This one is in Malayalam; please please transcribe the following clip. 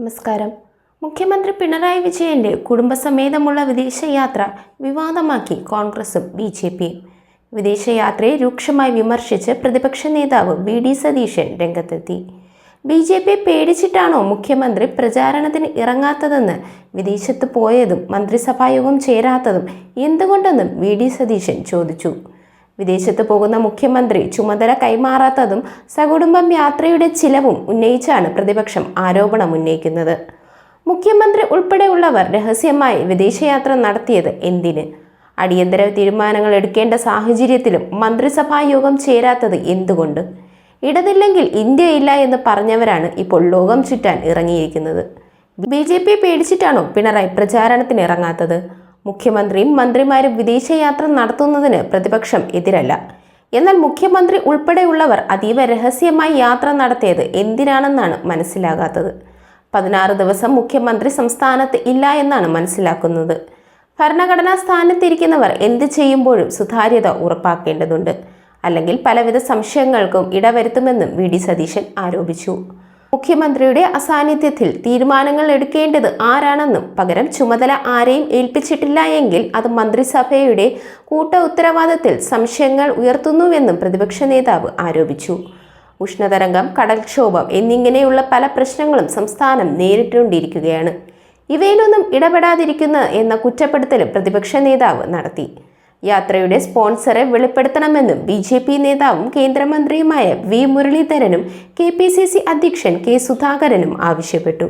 നമസ്കാരം. മുഖ്യമന്ത്രി പിണറായി വിജയന്റെ കുടുംബസമേതമുള്ള വിദേശയാത്ര വിവാദമാക്കി കോൺഗ്രസും ബി ജെ പിയും വിദേശയാത്രയെ രൂക്ഷമായി വിമർശിച്ച് പ്രതിപക്ഷ നേതാവ് വി ഡി സതീശൻ രംഗത്തെത്തി. ബി ജെ പി പേടിച്ചിട്ടാണോ മുഖ്യമന്ത്രി പ്രചാരണത്തിന് ഇറങ്ങാത്തതെന്ന് വിദേശത്ത് പോയതും മന്ത്രിസഭായോഗം ചേരാത്തതും എന്തുകൊണ്ടെന്നും വി ഡി സതീശൻ ചോദിച്ചു. വിദേശത്ത് പോകുന്ന മുഖ്യമന്ത്രി ചുമതല കൈമാറാത്തതും സകുടുംബം യാത്രയുടെ ചിലവും ഉന്നയിച്ചാണ് പ്രതിപക്ഷം ആരോപണം ഉന്നയിക്കുന്നത്. മുഖ്യമന്ത്രി ഉൾപ്പെടെയുള്ളവർ രഹസ്യമായി വിദേശയാത്ര നടത്തിയത് എന്തിന്? അടിയന്തര തീരുമാനങ്ങൾ എടുക്കേണ്ട സാഹചര്യത്തിലും മന്ത്രിസഭാ യോഗം ചേരാത്തത് എന്തുകൊണ്ട്? ഇടതില്ലെങ്കിൽ ഇന്ത്യ ഇല്ല എന്ന് പറഞ്ഞവരാണ് ഇപ്പോൾ ലോകം ചുറ്റാൻ ഇറങ്ങിയിരിക്കുന്നത്. ബി ജെ പി പേടിച്ചിട്ടാണോ പിണറായി പ്രചാരണത്തിന് ഇറങ്ങാത്തത് മുഖ്യമന്ത്രിയും മന്ത്രിമാരും വിദേശയാത്ര നടത്തുന്നതിന് പ്രതിപക്ഷം എതിരല്ല. എന്നാൽ മുഖ്യമന്ത്രി ഉൾപ്പെടെയുള്ളവർ അതീവ രഹസ്യമായി യാത്ര നടത്തിയത് എന്തിനാണെന്നാണ് മനസ്സിലാകാത്തത്. പതിനാറ് ദിവസം മുഖ്യമന്ത്രി സംസ്ഥാനത്ത് ഇല്ല എന്നാണ് മനസ്സിലാക്കുന്നത്. ഭരണഘടനാ സ്ഥാനത്തിരിക്കുന്നവർ എന്ത് ചെയ്യുമ്പോഴും സുതാര്യത ഉറപ്പാക്കേണ്ടതുണ്ട്. അല്ലെങ്കിൽ പലവിധ സംശയങ്ങൾക്കും ഇടവരുത്തുമെന്നും വി. ഡി. സതീശൻ ആരോപിച്ചു. മുഖ്യമന്ത്രിയുടെ അസാന്നിധ്യത്തിൽ തീരുമാനങ്ങൾ എടുക്കേണ്ടത് ആരാണെന്നും പകരം ചുമതല ആരെയും ഏൽപ്പിച്ചിട്ടില്ല എങ്കിൽ അത് മന്ത്രിസഭയുടെ കൂട്ട ഉത്തരവാദിത്തത്തിൽ സംശയങ്ങൾ ഉയർത്തുന്നുവെന്നും പ്രതിപക്ഷ നേതാവ് ആരോപിച്ചു. ഉഷ്ണതരംഗം കടൽക്ഷോഭം എന്നിങ്ങനെയുള്ള പല പ്രശ്നങ്ങളും സംസ്ഥാനം നേരിട്ടുകൊണ്ടിരിക്കുകയാണ്. ഇവയിലൊന്നും ഇടപെടാതിരിക്കുന്ന എന്ന കുറ്റപ്പെടുത്തലും പ്രതിപക്ഷ നേതാവ് നടത്തി. യാത്രയുടെ സ്പോൺസറെ വെളിപ്പെടുത്തണമെന്നും ബി ജെ പി നേതാവും കേന്ദ്രമന്ത്രിയുമായ വി മുരളീധരനും കെ പി സി സി അധ്യക്ഷൻ കെ സുധാകരനും ആവശ്യപ്പെട്ടു.